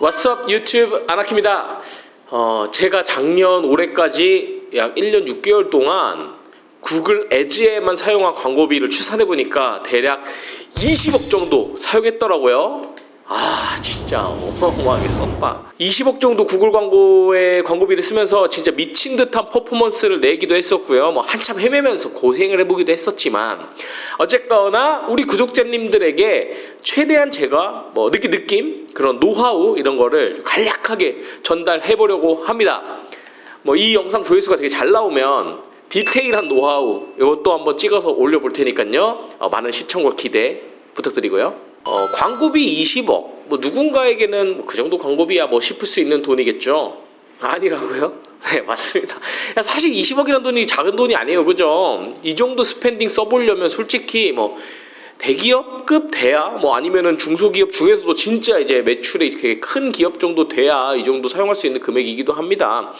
왓썹 유튜브 아나키입니다. 어, 제가 작년 올해까지 약 1년 6개월 동안 구글 에즈에만 사용한 광고비를 추산해 보니까 대략 20억 정도 사용했더라고요. 아 진짜 어마어마하게 썼다. 20억 정도 구글 광고에 광고비를 쓰면서 진짜 미친 듯한 퍼포먼스를 내기도 했었고요. 뭐 한참 헤매면서 고생을 해보기도 했었지만 어쨌거나 우리 구독자님들에게 최대한 제가 뭐 느낀 느낌 그런 노하우 이런 거를 간략하게 전달해 보려고 합니다. 뭐 이 영상 조회수가 되게 잘 나오면 디테일한 노하우 이것도 한번 찍어서 올려볼 테니까요. 어, 많은 시청과 기대 부탁드리고요. 어, 광고비 20억. 뭐 누군가에게는 뭐그 정도 광고비야 뭐 싶을 수 있는 돈이겠죠. 아니라고요? 네 맞습니다. 야, 사실 20억이라는 돈이 작은 돈이 아니에요, 그죠? 이 정도 스펜딩 써보려면 솔직히 뭐 대기업급 돼야 뭐 아니면은 중소기업 중에서도 진짜 이제 매출이 되게 큰 기업 정도 돼야 이 정도 사용할 수 있는 금액이기도 합니다.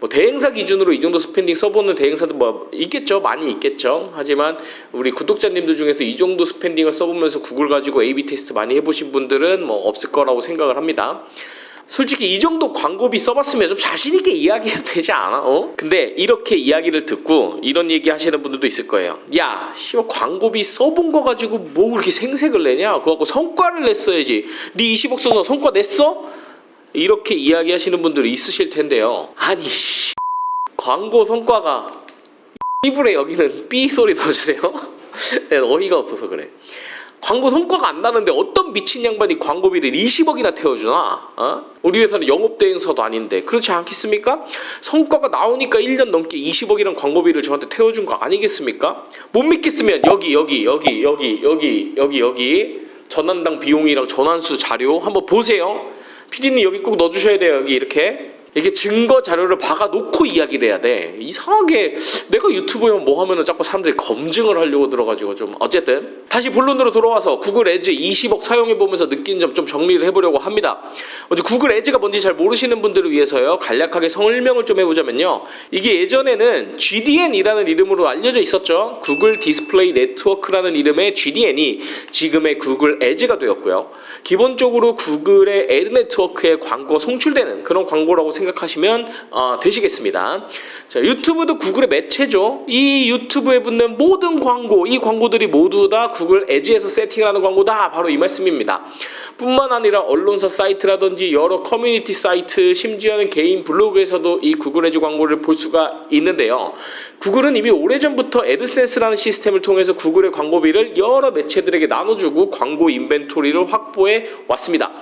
뭐 대행사 기준으로 이 정도 스펜딩 써보는 대행사도 뭐 있겠죠 많이 있겠죠 하지만 우리 구독자님들 중에서 이 정도 스펜딩을 써보면서 구글 가지고 A/B 테스트 많이 해보신 분들은 뭐 없을 거라고 생각을 합니다. 솔직히 이 정도 광고비 써봤으면 좀 자신 있게 이야기해도 되지 않아? 어? 근데 이렇게 이야기를 듣고 이런 얘기 하시는 분들도 있을 거예요. 야, 씨발 광고비 써본 거 가지고 뭐 그렇게 생색을 내냐? 그거 갖고 성과를 냈어야지. 네 20억 써서 성과 냈어? 이렇게 이야기하시는 분들이 있으실 텐데요. 아니, 씨. 광고 성과가 이불에 여기는 삐 소리 넣어주세요. 네, 어이가 없어서 그래. 광고 성과가 안 나는데 어떤 미친 양반이 광고비를 20억이나 태워주나? 어? 우리 회사는 영업대행사도 아닌데 그렇지 않겠습니까? 성과가 나오니까 1년 넘게 20억이란 광고비를 저한테 태워준 거 아니겠습니까? 못 믿겠으면 여기 여기 여기 여기 여기 여기 여기 전환당 비용이랑 전환수 자료 한번 보세요. 피디님 여기 꼭 넣어주셔야 돼요 여기 이렇게 이게 증거 자료를 박아놓고 이야기를 해야 돼. 이상하게 내가 유튜브에만 뭐 하면은 자꾸 사람들이 검증을 하려고 들어가지고 좀 어쨌든 다시 본론으로 돌아와서 구글 에즈 20억 사용해 보면서 느낀 점 좀 정리를 해보려고 합니다. 먼저 구글 에즈가 뭔지 잘 모르시는 분들을 위해서요. 간략하게 설명을 좀 해보자면요. 이게 예전에는 GDN이라는 이름으로 알려져 있었죠. 구글 디스플레이 네트워크라는 이름의 GDN이 지금의 구글 에즈가 되었고요. 기본적으로 구글의 애드 네트워크에 광고가 송출되는 그런 광고라고 생각 하시면 어, 되시겠습니다. 자, 유튜브도 구글의 매체죠. 이 유튜브에 붙는 모든 광고, 이 광고들이 모두 다 구글 에지에서 세팅하는 광고다. 바로 이 말씀입니다. 뿐만 아니라 언론사 사이트라든지 여러 커뮤니티 사이트, 심지어는 개인 블로그에서도 이 구글 에즈 광고를 볼 수가 있는데요. 구글은 이미 오래전부터 애드센스라는 시스템을 통해서 구글의 광고비를 여러 매체들에게 나눠주고 광고 인벤토리를 확보해 왔습니다.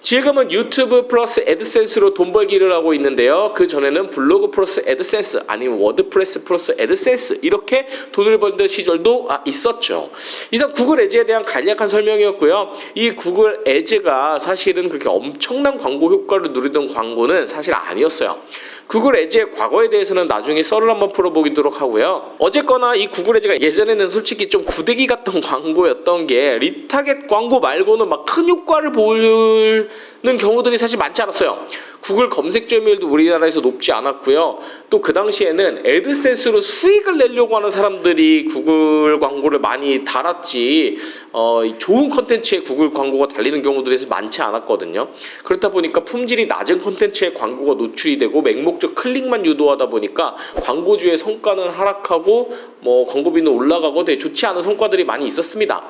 지금은 유튜브 플러스 애드센스로 돈 벌기를 하고 있는데요. 그 전에는 블로그 플러스 애드센스 아니면 워드프레스 플러스 애드센스 이렇게 돈을 벌던 시절도 아, 있었죠. 이상 구글 에즈에 대한 간략한 설명이었고요. 이 구글 에즈가 사실은 그렇게 엄청난 광고 효과를 누리던 광고는 사실 아니었어요. 구글 에즈의 과거에 대해서는 나중에 썰을 한번 풀어보도록 하고요. 어쨌거나 이 구글 에즈가 예전에는 솔직히 좀 구데기 같던 광고였던 게 리타겟 광고 말고는 막 큰 효과를 보는 경우들이 사실 많지 않았어요. 구글 검색 점유율도 우리나라에서 높지 않았고요. 또 그 당시에는 애드센스로 수익을 내려고 하는 사람들이 구글 광고를 많이 달았지 어, 좋은 컨텐츠에 구글 광고가 달리는 경우들이 많지 않았거든요. 그렇다 보니까 품질이 낮은 컨텐츠에 광고가 노출이 되고 맹목적 클릭만 유도하다 보니까 광고주의 성과는 하락하고 뭐 광고비는 올라가고 되게 좋지 않은 성과들이 많이 있었습니다.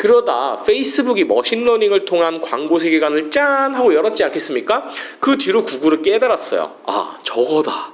그러다 페이스북이 머신러닝을 통한 광고 세계관을 짠 하고 열었지 않겠습니까? 그 뒤로 구글을 깨달았어요. 아, 저거다.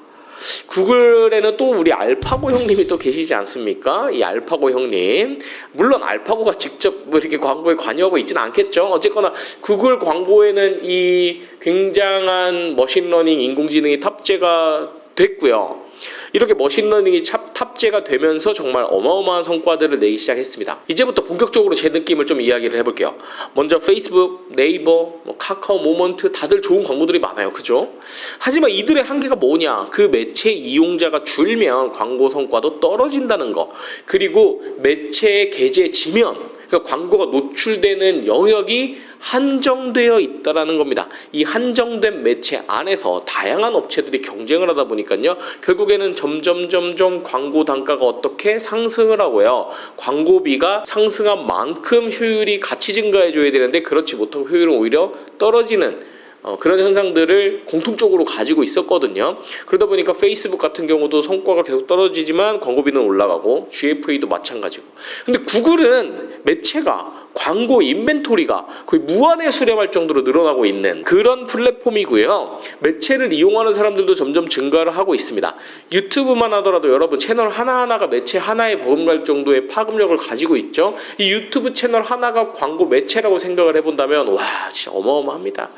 구글에는 또 우리 알파고 형님이 또 계시지 않습니까? 이 알파고 형님. 물론 알파고가 직접 뭐 이렇게 광고에 관여하고 있지는 않겠죠. 어쨌거나 구글 광고에는 이 굉장한 머신러닝 인공지능이 탑재가 됐고요. 이렇게 머신러닝이 탑, 탑재가 되면서 정말 어마어마한 성과들을 내기 시작했습니다. 이제부터 본격적으로 제 느낌을 좀 이야기를 해볼게요. 먼저 페이스북, 네이버, 뭐 카카오 모먼트 다들 좋은 광고들이 많아요. 그죠? 하지만 이들의 한계가 뭐냐? 그 매체 이용자가 줄면 광고 성과도 떨어진다는 거. 그리고 매체의 계제지면 그러니까 광고가 노출되는 영역이 한정되어 있다라는 겁니다. 이 한정된 매체 안에서 다양한 업체들이 경쟁을 하다 보니까요. 결국에는 점점 점점 광고 단가가 어떻게 상승을 하고요. 광고비가 상승한 만큼 효율이 같이 증가해 줘야 되는데 그렇지 못하고 효율은 오히려 떨어지는 어, 그런 현상들을 공통적으로 가지고 있었거든요. 그러다 보니까 페이스북 같은 경우도 성과가 계속 떨어지지만 광고비는 올라가고 GFA도 마찬가지고. 근데 구글은 매체가 광고 인벤토리가 거의 무한에 수렴할 정도로 늘어나고 있는 그런 플랫폼이고요. 매체를 이용하는 사람들도 점점 증가를 하고 있습니다. 유튜브만 하더라도 여러분 채널 하나하나가 매체 하나에 버금갈 정도의 파급력을 가지고 있죠. 이 유튜브 채널 하나가 광고 매체라고 생각을 해본다면 와 진짜 어마어마합니다.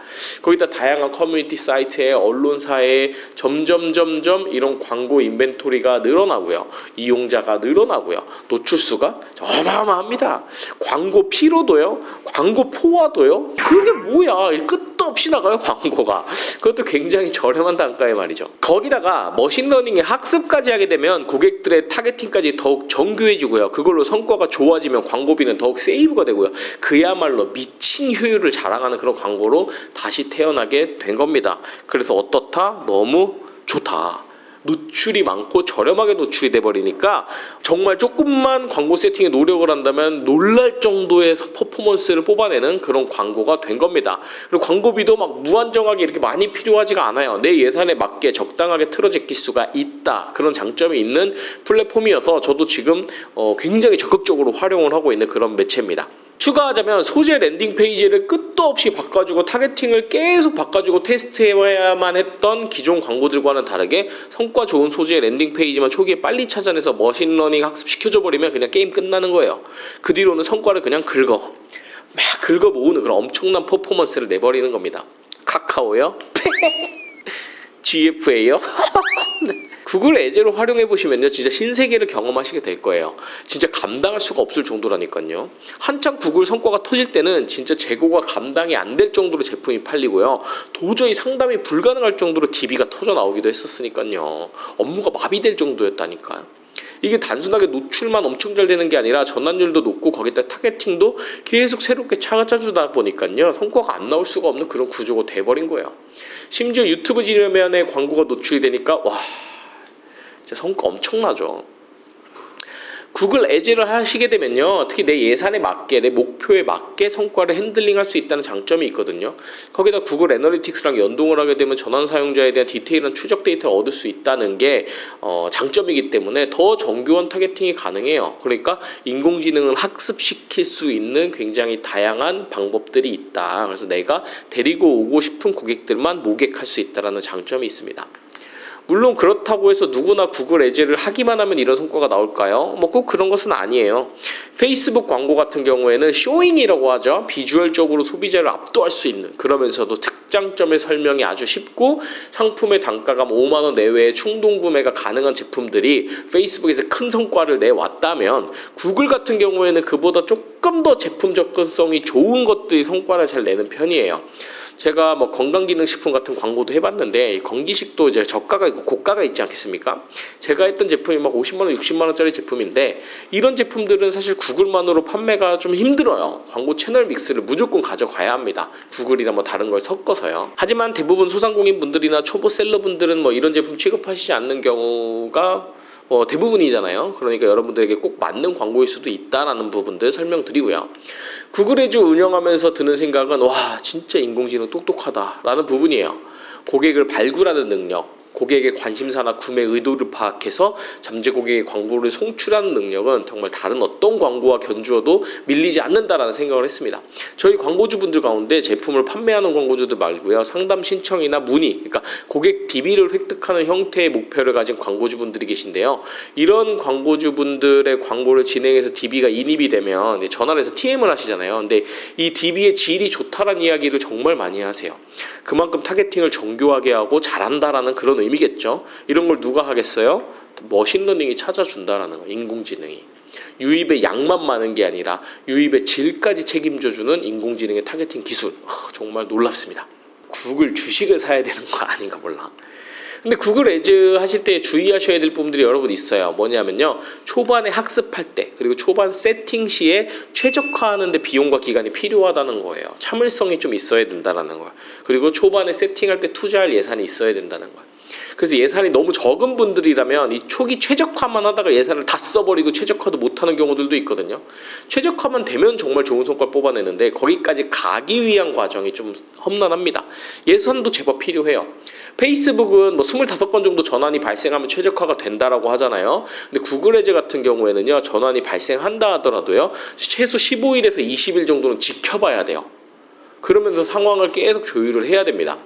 거기다 다양한 커뮤니티 사이트에 언론사에 점점 점점 이런 광고 인벤토리가 늘어나고요. 이용자가 늘어나고요. 노출수가 어마어마합니다. 광고 피 로도요. 광고 포화도요. 그게 뭐야? 끝도 없이 나가요 광고가. 그것도 굉장히 저렴한 단가에 말이죠. 거기다가 머신러닝의 학습까지 하게 되면 고객들의 타겟팅까지 더욱 정교해지고요. 그걸로 성과가 좋아지면 광고비는 더욱 세이브가 되고요. 그야말로 미친 효율을 자랑하는 그런 광고로 다시 태어나게 된 겁니다. 그래서 어떻다? 너무 좋다. 노출이 많고 저렴하게 노출이 돼 버리니까 정말 조금만 광고 세팅에 노력을 한다면 놀랄 정도의 퍼포먼스를 뽑아내는 그런 광고가 된 겁니다. 그리고 광고비도 막 무한정하게 이렇게 많이 필요하지가 않아요. 내 예산에 맞게 적당하게 틀어제낄 수가 있다. 그런 장점이 있는 플랫폼이어서 저도 지금 어, 굉장히 적극적으로 활용을 하고 있는 그런 매체입니다. 추가하자면 소재 랜딩 페이지를 끝도 없이 바꿔주고 타겟팅을 계속 바꿔주고 테스트해야만 했던 기존 광고들과는 다르게 성과 좋은 소재 랜딩 페이지만 초기에 빨리 찾아내서 머신러닝 학습 시켜줘 버리면 그냥 게임 끝나는 거예요. 그 뒤로는 성과를 그냥 긁어 막 긁어 모으는 그런 엄청난 퍼포먼스를 내버리는 겁니다. 카카오요? GFA요? 구글 에제로 활용해 보시면요 진짜 신세계를 경험하시게 될 거예요. 진짜 감당할 수가 없을 정도라니까요. 한창 구글 성과가 터질 때는 진짜 재고가 감당이 안 될 정도로 제품이 팔리고요. 도저히 상담이 불가능할 정도로 DB가 터져 나오기도 했었으니까요. 업무가 마비될 정도였다니까요 이게 단순하게 노출만 엄청 잘 되는 게 아니라 전환율도 높고 거기다 타겟팅도 계속 새롭게 찾아주다 보니까요 성과가 안 나올 수가 없는 그런 구조가 돼버린 거예요. 심지어 유튜브 지면에 광고가 노출이 되니까 와 진짜 성과 엄청나죠. 구글 에즈를 하시게 되면요. 특히 내 예산에 맞게 내 목표에 맞게 성과를 핸들링할 수 있다는 장점이 있거든요. 거기다 구글 애널리틱스랑 연동을 하게 되면 전환 사용자에 대한 디테일한 추적 데이터를 얻을 수 있다는 게 어, 장점이기 때문에 더 정교한 타겟팅이 가능해요. 그러니까 인공지능을 학습시킬 수 있는 굉장히 다양한 방법들이 있다. 그래서 내가 데리고 오고 싶은 고객들만 모객할 수 있다라는 장점이 있습니다. 물론 그렇다고 해서 누구나 구글 에즈를 하기만 하면 이런 성과가 나올까요? 뭐 꼭 그런 것은 아니에요. 페이스북 광고 같은 경우에는 쇼잉이라고 하죠. 비주얼적으로 소비자를 압도할 수 있는 그러면서도 특장점의 설명이 아주 쉽고 상품의 단가가 5만 원 내외의 충동 구매가 가능한 제품들이 페이스북에서 큰 성과를 내왔다면 구글 같은 경우에는 그보다 조금 더 제품 접근성이 좋은 것들이 성과를 잘 내는 편이에요. 제가 뭐 건강기능식품 같은 광고도 해봤는데 이 건기식도 이제 저가가 있고 고가가 있지 않겠습니까? 제가 했던 제품이 막 50만 원, 60만 원짜리 제품인데 이런 제품들은 사실 구글만으로 판매가 좀 힘들어요. 광고 채널 믹스를 무조건 가져가야 합니다. 구글이나 뭐 다른 걸 섞어서요. 하지만 대부분 소상공인 분들이나 초보 셀러 분들은 뭐 이런 제품 취급하시지 않는 경우가 어, 대부분이잖아요. 그러니까 여러분들에게 꼭 맞는 광고일 수도 있다라는 부분들 설명드리고요. 구글 에즈 운영하면서 드는 생각은 와 진짜 인공지능 똑똑하다라는 부분이에요. 고객을 발굴하는 능력, 고객의 관심사나 구매 의도를 파악해서 잠재 고객의 광고를 송출하는 능력은 정말 다른 어떤 광고와 견주어도 밀리지 않는다라는 생각을 했습니다. 저희 광고주분들 가운데 제품을 판매하는 광고주들 말고요. 상담 신청이나 문의, 그러니까 고객 DB를 획득하는 형태의 목표를 가진 광고주분들이 계신데요. 이런 광고주분들의 광고를 진행해서 DB가 인입이 되면 전화를 해서 TM을 하시잖아요. 근데 이 DB의 질이 좋다라는 이야기를 정말 많이 하세요. 그만큼 타겟팅을 정교하게 하고 잘한다라는 그런 의미 겠죠. 이런 걸 누가 하겠어요? 머신러닝이 찾아준다라는 거, 인공지능이. 유입의 양만 많은 게 아니라 유입의 질까지 책임져주는 인공지능의 타겟팅 기술. 하, 정말 놀랍습니다. 구글 주식을 사야 되는 거 아닌가 몰라. 근데 구글 에즈 하실 때 주의하셔야 될 부분들이 여러분 있어요. 뭐냐면요. 초반에 학습할 때 그리고 초반 세팅 시에 최적화하는데 비용과 기간이 필요하다는 거예요. 참을성이 좀 있어야 된다라는 거예요. 그리고 초반에 세팅할 때 투자할 예산이 있어야 된다는 거예요. 그래서 예산이 너무 적은 분들이라면 이 초기 최적화만 하다가 예산을 다 써버리고 최적화도 못하는 경우들도 있거든요. 최적화만 되면 정말 좋은 성과를 뽑아내는데 거기까지 가기 위한 과정이 좀 험난합니다. 예산도 제법 필요해요. 페이스북은 뭐 25건 정도 전환이 발생하면 최적화가 된다라고 하잖아요. 근데 구글 에즈 같은 경우에는요. 전환이 발생한다 하더라도요. 최소 15일에서 20일 정도는 지켜봐야 돼요. 그러면서 상황을 계속 조율을 해야 됩니다.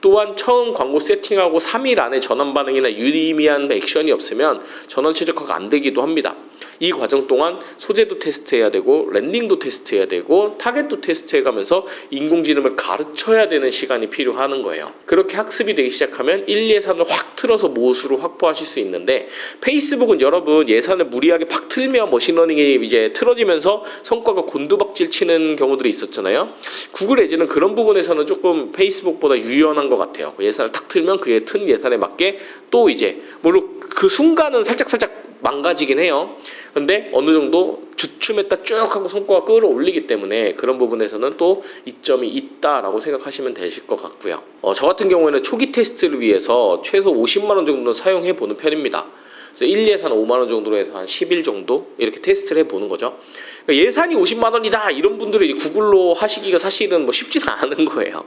또한 처음 광고 세팅하고 3일 안에 전환 반응이나 유의미한 액션이 없으면 전환 최적화가 안 되기도 합니다. 이 과정 동안 소재도 테스트해야 되고 랜딩도 테스트해야 되고 타겟도 테스트해 가면서 인공지능을 가르쳐야 되는 시간이 필요하는 거예요. 그렇게 학습이 되기 시작하면 1 예산을 확 틀어서 모수로 확보하실 수 있는데 페이스북은 여러분 예산을 무리하게 팍 틀면 머신러닝이 이제 틀어지면서 성과가 곤두박질 치는 경우들이 있었잖아요. 구글 에즈는 그런 부분에서는 조금 페이스북보다 유연한 것 같아요. 예산을 탁 틀면 그에 튼 예산에 맞게 또 이제 물론 그 순간은 살짝 살짝 망가지긴 해요. 근데 어느 정도 주춤했다 쭉 하고 성과가 끌어올리기 때문에 그런 부분에서는 또 이점이 있다라고 생각하시면 되실 것 같고요. 어, 저 같은 경우에는 초기 테스트를 위해서 최소 50만 원 정도는 사용해 보는 편입니다. 그래서 1 예산 5만 원 정도로 해서 한 10일 정도 이렇게 테스트를 해보는 거죠. 그러니까 예산이 50만 원이다 이런 이제 구글로 하시기가 사실은 뭐 쉽지는 않은 거예요.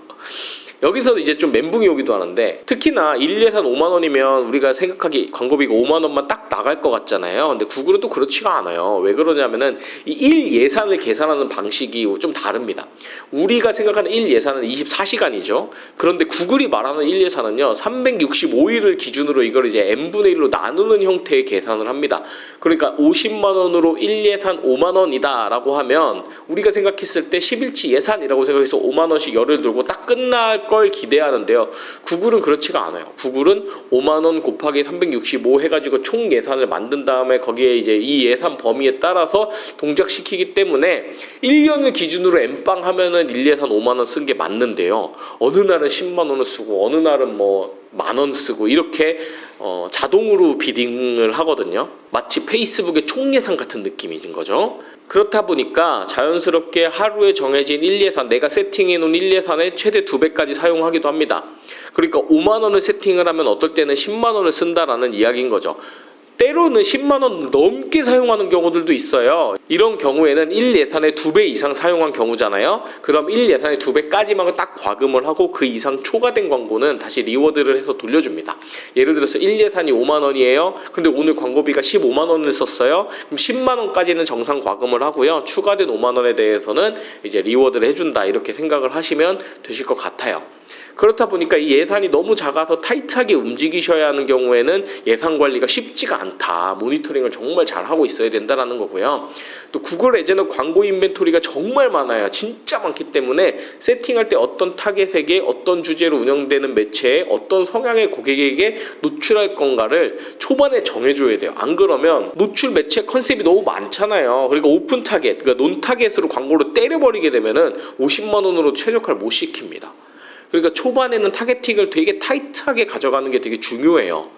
여기서 이제 좀 멘붕이 오기도 하는데 특히나 1 예산 5만 원이면 우리가 생각하기 광고비가 5만 원만 딱 나갈 것 같잖아요. 근데 구글은 또 그렇지가 않아요. 왜 그러냐면은 이1 예산을 계산하는 방식이 좀 다릅니다. 우리가 생각하는 1 예산은 24시간이죠. 그런데 구글이 말하는 1 예산은요. 365일을 기준으로 이걸 이제 n분의 1로 나누는 형태의 계산을 합니다. 그러니까 50만 원으로 1 예산 5만 원이다라고 하면 우리가 생각했을 때 10일치 예산이라고 생각해서 5만 원씩 열을 들고 딱 끝날 걸 기대하는데요. 구글은 그렇지가 않아요. 구글은 5만 원 곱하기 365 해가지고 총 예산을 만든 다음에 거기에 이제 이 예산 범위에 따라서 동작시키기 때문에 1년을 기준으로 엠빵 하면은 1 예산 5만 원 쓴 게 맞는데요. 어느 날은 10만 원을 쓰고 어느 날은 뭐 만 원 쓰고 이렇게 어, 자동으로 비딩을 하거든요. 마치 페이스북의 총 예산 같은 느낌인 거죠. 그렇다 보니까 자연스럽게 하루에 정해진 1 예산, 내가 세팅해 놓은 1 예산의 최대 2배까지 사용하기도 합니다. 그러니까 5만 원을 세팅을 하면 어떨 때는 10만 원을 쓴다라는 이야기인 거죠. 때로는 10만 원 넘게 사용하는 경우들도 있어요. 이런 경우에는 1 예산의 2배 이상 사용한 경우잖아요. 그럼 1 예산의 2배까지만 딱 과금을 하고 그 이상 초과된 광고는 다시 리워드를 해서 돌려줍니다. 예를 들어서 1 예산이 5만 원이에요. 근데 오늘 광고비가 15만 원을 썼어요. 그럼 10만 원까지는 정상 과금을 하고요. 추가된 5만 원에 대해서는 이제 리워드를 해준다 이렇게 생각을 하시면 되실 것 같아요. 그렇다 보니까 이 예산이 너무 작아서 타이트하게 움직이셔야 하는 경우에는 예산 관리가 쉽지가 않다. 모니터링을 정말 잘 하고 있어야 된다라는 거고요. 또 구글 에즈는 광고 인벤토리가 정말 많아요. 진짜 많기 때문에 세팅할 때 어떤 타겟에게 어떤 주제로 운영되는 매체에 어떤 성향의 고객에게 노출할 건가를 초반에 정해줘야 돼요. 안 그러면 노출 매체 컨셉이 너무 많잖아요. 그러니까 오픈 타겟, 그러니까 논 타겟으로 광고를 때려버리게 되면은 50만 원으로 최적화를 못 시킵니다. 그러니까 초반에는 타겟팅을 되게 타이트하게 가져가는 게 되게 중요해요.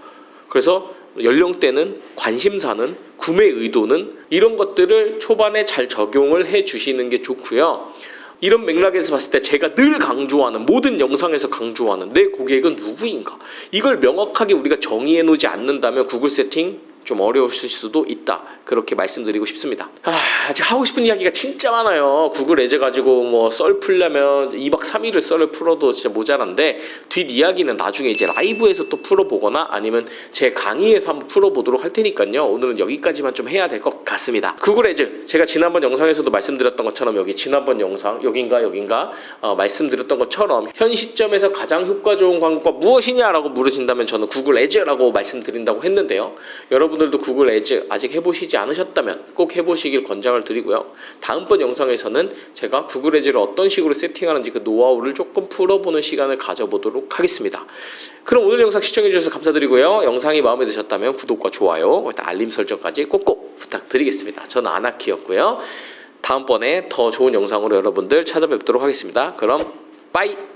그래서 연령대는 관심사는 구매 의도는 이런 것들을 초반에 잘 적용을 해 주시는 게 좋고요. 이런 맥락에서 봤을 때 제가 늘 강조하는 모든 영상에서 강조하는 내 고객은 누구인가 이걸 명확하게 우리가 정의해 놓지 않는다면 구글 세팅 좀 어려우실 수도 있다. 그렇게 말씀드리고 싶습니다. 아, 아직 하고 싶은 이야기가 진짜 많아요. 구글 에즈 가지고 뭐 썰 풀려면 2박 3일을 썰을 풀어도 진짜 모자란데 뒷 이야기는 나중에 이제 라이브에서 또 풀어보거나 아니면 제 강의에서 한번 풀어보도록 할 테니까요. 오늘은 여기까지만 좀 해야 될 것 같습니다. 구글 에즈 제가 지난번 영상에서도 말씀드렸던 것처럼 여기 지난번 영상 여긴가 여긴가 어, 말씀드렸던 것처럼 현 시점에서 가장 효과 좋은 광고가 무엇이냐라고 물으신다면 저는 구글 에즈라고 말씀드린다고 했는데요. 여러분들도 구글 에즈 아직 해보시지 않으셨다면 꼭 해보시길 권장을 드리고요. 다음번 영상에서는 제가 구글 에즈를 어떤 식으로 세팅하는지 그 노하우를 조금 풀어보는 시간을 가져보도록 하겠습니다. 그럼 오늘 영상 시청해주셔서 감사드리고요. 영상이 마음에 드셨다면 구독과 좋아요, 알림 설정까지 꼭꼭 부탁드리겠습니다. 저는 아나키였고요. 다음번에 더 좋은 영상으로 여러분들 찾아뵙도록 하겠습니다. 그럼 빠이!